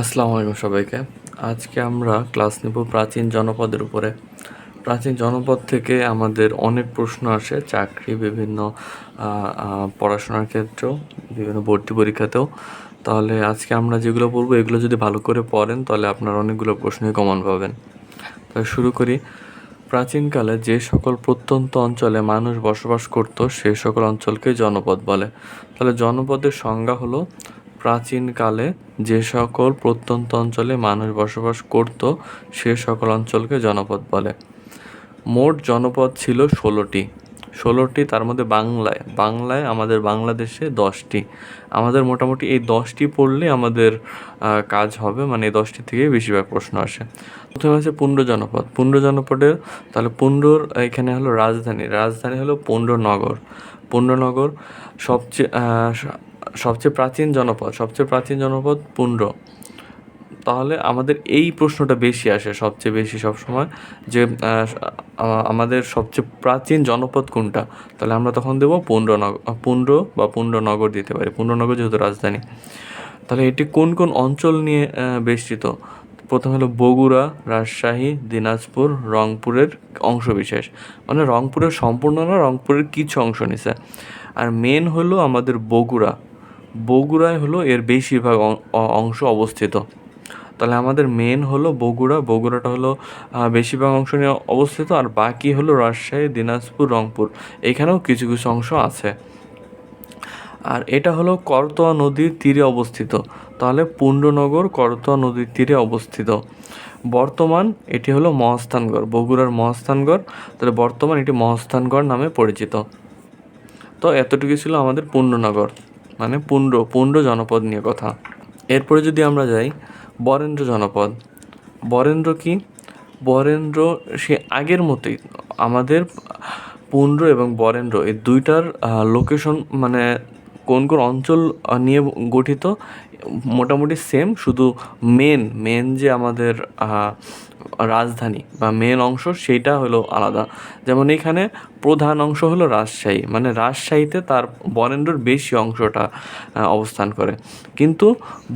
আসসালামু আলাইকুম সবাইকে। আজকে আমরা ক্লাস নেব প্রাচীন জনপদের উপরে। প্রাচীন জনপদ থেকে আমাদের অনেক প্রশ্ন আসে, চাকরি, বিভিন্ন পড়াশোনার ক্ষেত্রেও, বিভিন্ন ভর্তি পরীক্ষাতেও। তাহলে আজকে আমরা যেগুলো পড়ব, এগুলো যদি ভালো করে পড়েন, তাহলে আপনার অনেকগুলো প্রশ্নই কমন পাবেন। তাহলে শুরু করি। প্রাচীনকালে যে সকল প্রত্যন্ত অঞ্চলে মানুষ বসবাস করত সেই সকল অঞ্চলকে জনপদ বলে। তাহলে জনপদের সংজ্ঞা হলো প্রাচীনকালে যে সকল প্রত্যন্ত অঞ্চলে মানুষ বসবাস করত, সে সকল অঞ্চলকে জনপদ বলে। মোট জনপদ ছিল ষোলোটি। ষোলোটি তার মধ্যে বাংলায়। বাংলায় আমাদের বাংলাদেশে দশটি। আমাদের মোটামুটি এই দশটি পড়লে আমাদের কাজ হবে। মানে এই দশটি থেকে বেশিরভাগ প্রশ্ন আসে। প্রথমে আছে পুণ্ড জনপদ। পুণ্ড জনপদের তাহলে পুণ্ডর এখানে হলো রাজধানী। রাজধানী হলো পুণ্ডনগর পুণ্ডনগর সবচেয়ে সবচেয়ে প্রাচীন জনপদ, সবচেয়ে প্রাচীন জনপদ পুণ্ড তাহলে আমাদের এই প্রশ্নটা বেশি আসে সবচেয়ে বেশি সবসময় যে আমাদের সবচেয়ে প্রাচীন জনপদ কোনটা? তাহলে আমরা তখন দেবো পুণ্ডনগর পুণ্ড বা পুণ্ডনগর দিতে পারি। পুণ্ডনগর যেহেতু রাজধানী। তাহলে এটি কোন কোন অঞ্চল নিয়ে বেষ্টিত? প্রথম হলো বগুড়া, রাজশাহী, দিনাজপুর, রংপুরের অংশবিশেষ। মানে রংপুরের সম্পূর্ণ না, রংপুরের কিছু অংশ নিছে। আর মেন হলো আমাদের বগুড়া। বগুড়ায় হলো এর বেশিরভাগ অংশ অবস্থিত। তাহলে আমাদের মেন হলো বগুড়া। বগুড়াটা হলো বেশিরভাগ অংশ নিয়ে অবস্থিত আর বাকি হলো রাজশাহী, দিনাজপুর, রংপুর। এখানেও কিছু কিছু অংশ আছে। আর এটা হলো করতোয়া নদীর তীরে অবস্থিত। তাহলে পুণ্ডনগর করতোয়া নদীর তীরে অবস্থিত। বর্তমান এটি হলো মহাস্থানগড়, বগুড়ার মহাস্থানগড়। তাহলে বর্তমান এটি মহাস্থানগড় নামে পরিচিত। তো এতটুকু ছিল আমাদের পুণ্ডনগর মানে পুণ্ড পুণ্ড জনপদ নিয়ে কথা। এরপরে যদি আমরা যাই, বরেন্দ্র জনপদ। বরেন্দ্র কি? বরেন্দ্র সে আগের মতোই, আমাদের পুণ্ড এবং বরেন্দ্র এই দুইটার লোকেশন মানে কোন কোন অঞ্চল নিয়ে গঠিত, মোটামুটি সেম শুধু মেন মেন যে আমাদের রাজধানী বা মেন অংশ সেইটা হলো আলাদা। যেমন এখানে প্রধান অংশ হলো রাজশাহী মানে রাজশাহীতে তার বরেন্দ্রর বেশি অংশটা অবস্থান করে। কিন্তু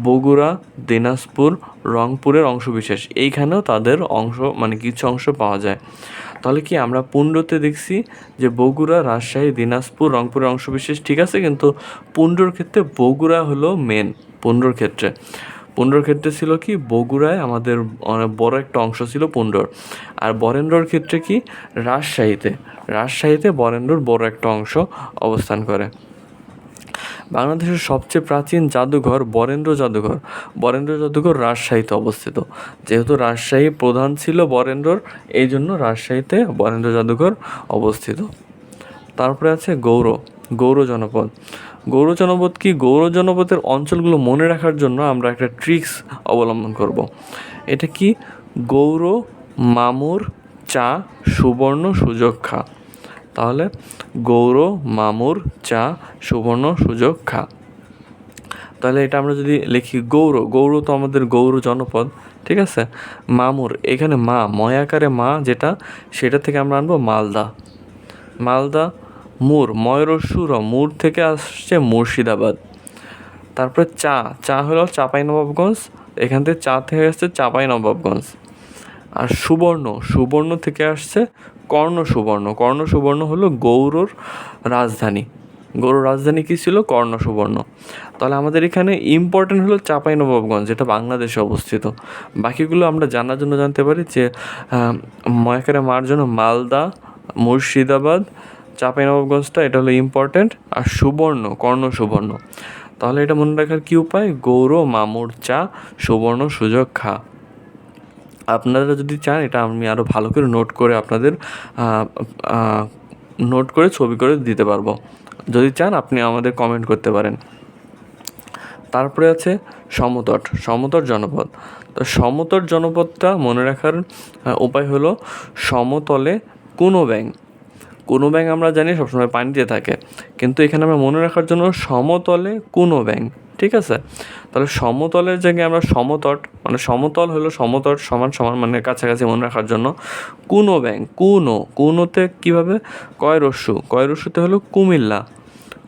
বগুড়া, দিনাজপুর, রংপুরের অংশবিশেষ, এইখানেও তাদের অংশ মানে কিছু অংশ পাওয়া যায়। তাহলে কি আমরা পুণ্ডতে দেখছি যে বগুড়া, রাজশাহী, দিনাজপুর, রংপুরের অংশবিশেষ ঠিক আছে, কিন্তু পুণ্ডর ক্ষেত্রে বগুড়া হলো মেন পুণ্ডর ক্ষেত্রে। পুণ্ডর ক্ষেত্রে ছিল কি? বগুড়ায় আমাদের অনেক বড় একটা অংশ ছিল পুণ্ডর আর বরেন্দ্রর ক্ষেত্রে কি? রাজশাহীতে। রাজশাহীতে বরেন্দ্রর বড় একটা অংশ অবস্থান করে। বাংলাদেশের সবচেয়ে প্রাচীন জাদুঘর বরেন্দ্র জাদুঘর। বরেন্দ্র জাদুঘর রাজশাহীতে অবস্থিত। যেহেতু রাজশাহী প্রধান ছিল বরেন্দ্রর এই জন্য রাজশাহীতে বরেন্দ্র জাদুঘর অবস্থিত। তারপরে আছে গৌর গৌর জনপদ। গৌর জনপদ কি? গৌর জনপদের অঞ্চলগুলো মনে রাখার জন্য আমরা একটা ট্রিক্স অবলম্বন করব। এটা কি? গৌর, মামুর, চা, সুবর্ণ সুযোগ খা তাহলে গৌর, মামুর, চা, সুবর্ণ সুযোগ খা তাহলে এটা আমরা যদি লিখি গৌর গৌর তো আমাদের গৌর জনপদ, ঠিক আছে? মামুর, এখানে মা ময়াকারে মা যেটা, সেটা থেকে আমরা আনব মালদা। মালদা মুর ময়রসুর মুর থেকে আসছে মুর্শিদাবাদ। তারপরে চা চা হলো চাপাই নবাবগঞ্জ, এখান থেকে চা থেকে আসছে চাপাই নবাবগঞ্জ। আর সুবর্ণ সুবর্ণ থেকে আসছে কর্ণ সুবর্ণ। কর্ণ সুবর্ণ হলো গৌরর রাজধানী। গৌড় রাজধানী কী ছিল? কর্ণ সুবর্ণ। তাহলে আমাদের এখানে ইম্পর্টেন্ট হলো চাপাই নবাবগঞ্জ, যেটা বাংলাদেশে অবস্থিত। বাকিগুলো আমরা জানার জন্য জানতে পারি যে ময়াকারে মার জন্য মালদা, মুর্শিদাবাদ চাপাই নবাবগঞ্জটা এটা হলো ইম্পর্টেন্ট আর সুবর্ণ কর্ণ সুবর্ণ তাহলে এটা মনে রাখার কী উপায়? গৌর মামুর চা, সুবর্ণ সুযোগ খা। আপনারা যদি চান, এটা আমি আরও ভালো করে নোট করে আপনাদের নোট করে ছবি করে দিতে পারব। যদি চান, আপনি আমাদের কমেন্ট করতে পারেন। তারপরে আছে সমতট সমতট জনপদ। তো সমতট জনপদটা মনে রাখার উপায় হলো সমতলে কোনো ব্যাঙ। কোনো ব্যাঙ আমরা জানি সবসময় পানিতে থাকে। কিন্তু এখানে আমরা মনে রাখার জন্য সমতলে কোনো ব্যাঙ ঠিক আছে? তাহলে সমতলের জায়গায় আমরা সমতট মানে সমতল হলো সমতট সমান সমান মানে কাছাকাছি মনে রাখার জন্য কোনো ব্যাঙ কোনো, কোনোতে কীভাবে? কয় রস্যু, কয় রস্যুতে হলো কুমিল্লা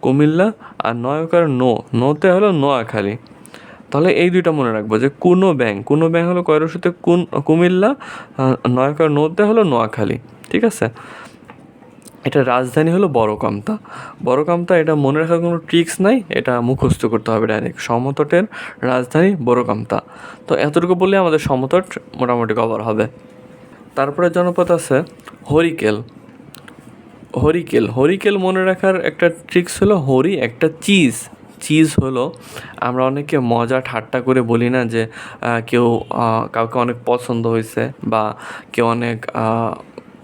কুমিল্লা আর নয়কার নো, নোতে হলো নোয়াখালী। তাহলে এই দুইটা মনে রাখব যে কোনো ব্যাংক কোনো ব্যাংক হলো কয়রসিতে কুন, কুমিল্লা নয়াকর নদে হলো নোয়াখালী, ঠিক আছে? এটা রাজধানী হলো বড়কামতা। বড়কামতা, এটা মনে রাখার কোনো ট্রিক্স নাই, এটা মুখস্থ করতে হবে ডাইরেক্ট সমতটের রাজধানী বড়কামতা। তো এতটুকু বললে আমাদের সমতট মোটামুটি কভার হবে। তারপরে জনপদ আছে হরিকেল। হরিকেল হরিকেল মনে রাখার একটা ট্রিক্স হলো হরি, একটা চিজ চিজ হলো, আমরা অনেকে মজা ঠাট্টা করে বলি না যে কেউ কাউকে অনেক পছন্দ হয়েছে বা কেউ অনেক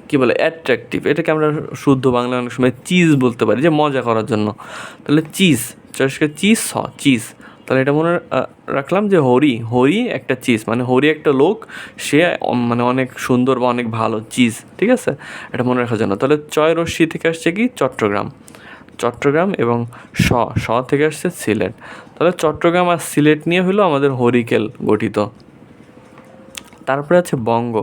কী বলে অ্যাট্রাকটিভ এটাকে আমরা শুদ্ধ বাংলায় অনেক সময় চিজ বলতে পারি, যে মজা করার জন্য। তাহলে চিজ চয়েসকে চিজ স চিজ তাহলে এটা মনে রাখলাম যে হরি হরি একটা চিজ মানে হরি একটা লোক, সে মানে অনেক সুন্দর বা অনেক ভালো চিজ ঠিক আছে? এটা মনে রাখার জন্য। তাহলে চয় রশ্মি থেকে আসছে কি? চট্টগ্রাম। চট্টগ্রাম এবং স স থেকে আসছে সিলেট। তাহলে চট্টগ্রাম আর সিলেট নিয়ে হলো আমাদের হরিকেল গঠিত। তারপরে আছে বঙ্গ।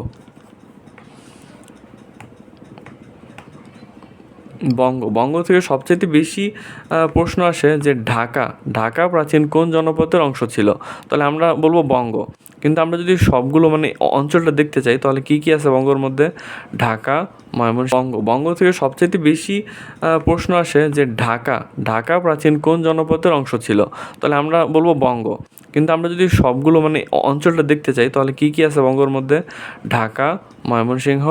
বঙ্গ। বঙ্গ থেকে সবচেয়ে বেশি প্রশ্ন আসে যে ঢাকা ঢাকা প্রাচীন কোন জনপদের অংশ ছিল? তাহলে আমরা বলব বঙ্গ। কিন্তু আমরা যদি সবগুলো মানে অঞ্চলটা দেখতে চাই, তাহলে কি কি আছে বঙ্গর মধ্যে? ঢাকা, ময়মনসিংহ, বঙ্গ। বঙ্গ থেকে সবচেয়ে বেশি প্রশ্ন আসে যে ঢাকা ঢাকা প্রাচীন কোন জনপদের অংশ ছিল? তাহলে আমরা বলব বঙ্গ। কিন্তু আমরা যদি সবগুলো মানে অঞ্চলটা দেখতে চাই, তাহলে কি কি আছে বঙ্গর মধ্যে? ঢাকা, ময়মনসিংহ,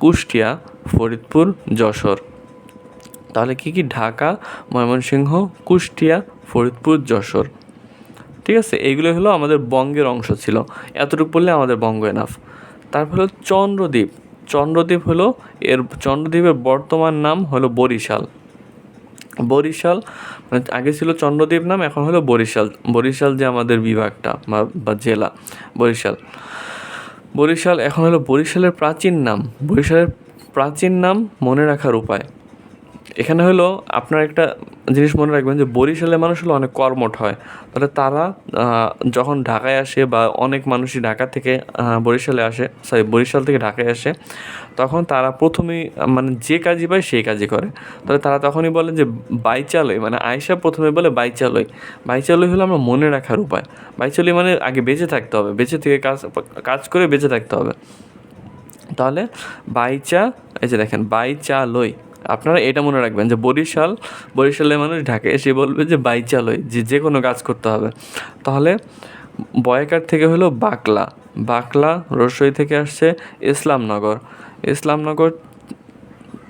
কুষ্টিয়া, ফরিদপুর, যশোর। তাহলে কি কি? ঢাকা, ময়মনসিংহ, কুষ্টিয়া, ফরিদপুর, যশোর। ঠিক আছে? এইগুলো হলো আমাদের বঙ্গের অংশ ছিল। এতটুকু বললে আমাদের বঙ্গ এনাফ তারপর হলো চন্দ্রদ্বীপ। চন্দ্রদ্বীপ হলো এর, চন্দ্রদ্বীপের বর্তমান নাম হলো বরিশাল। বরিশাল মানে আগে ছিল চন্দ্রদ্বীপ নাম, এখন হলো বরিশাল। বরিশাল যে আমাদের বিভাগটা বা জেলা, বরিশাল। বরিশাল এখন হলো বরিশালের প্রাচীন নাম। বরিশালের প্রাচীন নাম মনে রাখার উপায়। এখানে হলো আপনার একটা জিনিস মনে রাখবেন যে বরিশালের মানুষ হলো অনেক কর্মঠ হয়। তাহলে তারা যখন ঢাকায় আসে বা অনেক মানুষই ঢাকা থেকে বরিশালে আসে সরি বরিশাল থেকে ঢাকায় আসে, তখন তারা প্রথমেই মানে যে কাজই পায় সেই কাজই করে। তাহলে তারা তখনই বলে যে বাইচালয় মানে আয়সা প্রথমে বলে বাইচালয়। বাইচালয় হলো আমরা মনে রাখার উপায়। বাইচালয় মানে আগে বেঁচে থাকতে হবে, বেঁচে থেকে কাজ কাজ করে বেঁচে থাকতে হবে। তাহলে বাইচা, এই যে দেখেন বাইচা লই আপনারা এটা মনে রাখবেন যে বরিশাল, বরিশালের মানুষ ঢাকা এসে বলবে যে বাইচা লই যে যে কোনো কাজ করতে হবে। তাহলে বয়কার থেকে হলো বাকলা। বাকলা রসই থেকে আসছে ইসলামনগর। ইসলামনগর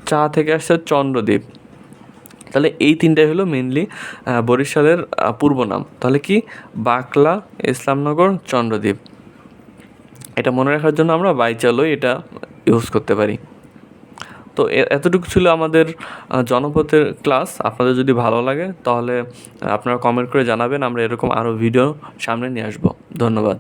চা থেকে আসছে চন্দ্রদ্বীপ। তাহলে এই তিনটাই হলো মেনলি বরিশালের পূর্ব নাম। তাহলে কি? বাকলা, ইসলামনগর, চন্দ্রদ্বীপ। এটা মনে রাখার জন্য আমরা বাইচালই এটা ইউজ করতে পারি। তো এতটুকু ছিল আমাদের জনপথের ক্লাস আপনাদের যদি ভালো লাগে, তাহলে আপনারা কমেন্ট করে জানাবেন, আমরা এরকম আরও ভিডিও সামনে নিয়ে আসব। ধন্যবাদ।